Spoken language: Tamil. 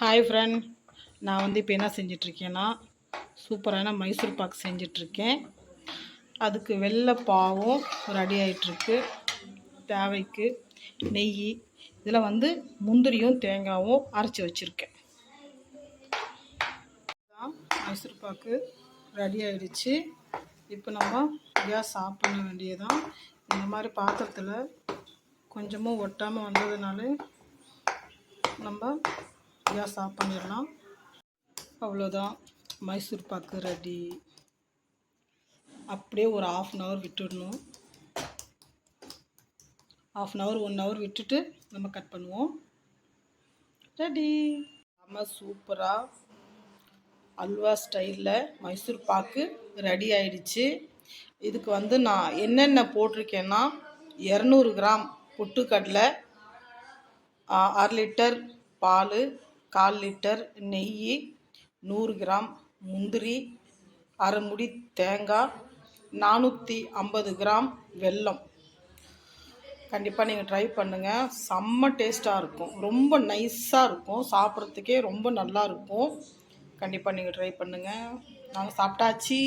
ஹாய் ஃப்ரெண்ட் நான் வந்து இப்போ என்ன செஞ்சிட்ருக்கேன்னா சூப்பரான மைசூர் பாக்கு செஞ்சிட்ருக்கேன். அதுக்கு வெள்ளை பாவும் ரெடி ஆகிட்டுருக்கு தேவைக்கு நெய் இதில் வந்து முந்திரியும் தேங்காயும் அரைச்சி வச்சுருக்கேன். மைசூர் பாக்கு ரெடி ஆகிடுச்சு இப்போ நம்ம கேஸ் ஆஃப் பண்ண வேண்டியதான் இந்த மாதிரி பாத்திரத்தில் கொஞ்சமும் ஒட்டாமல் வந்ததுனால நம்ம கேஸ் ஆஃப் பண்ணிடலாம் அவ்வளோதான் மைசூர் பாக்கு ரெடி அப்படியே ஒரு ஆஃப் அன் ஹவர் விட்டுடணும். Half an hour one hour விட்டுட்டு நம்ம கட் பண்ணுவோம். ரெடி நம்ம சூப்பராக அல்வா ஸ்டைலில் மைசூர் பாக்கு ரெடி ஆயிடுச்சு. இதுக்கு வந்து நான் என்னென்ன போட்டிருக்கேன்னா இரநூறு கிராம் பொட்டுக்கடலை அரை லிட்டர் பால் கால் லிட்டர் நெய் நூறு கிராம் முந்திரி அரை முடி தேங்காய் நானூற்றி ஐம்பது கிராம் வெல்லம். கண்டிப்பாக நீங்கள் ட்ரை பண்ணுங்கள் செம்ம டேஸ்ட்டாக இருக்கும். ரொம்ப நைஸாக இருக்கும். சாப்பிட்றதுக்கே ரொம்ப நல்லா இருக்கும். கண்டிப்பாக நீங்கள் ட்ரை பண்ணுங்கள் நாங்கள் சாப்பிட்டாச்சு.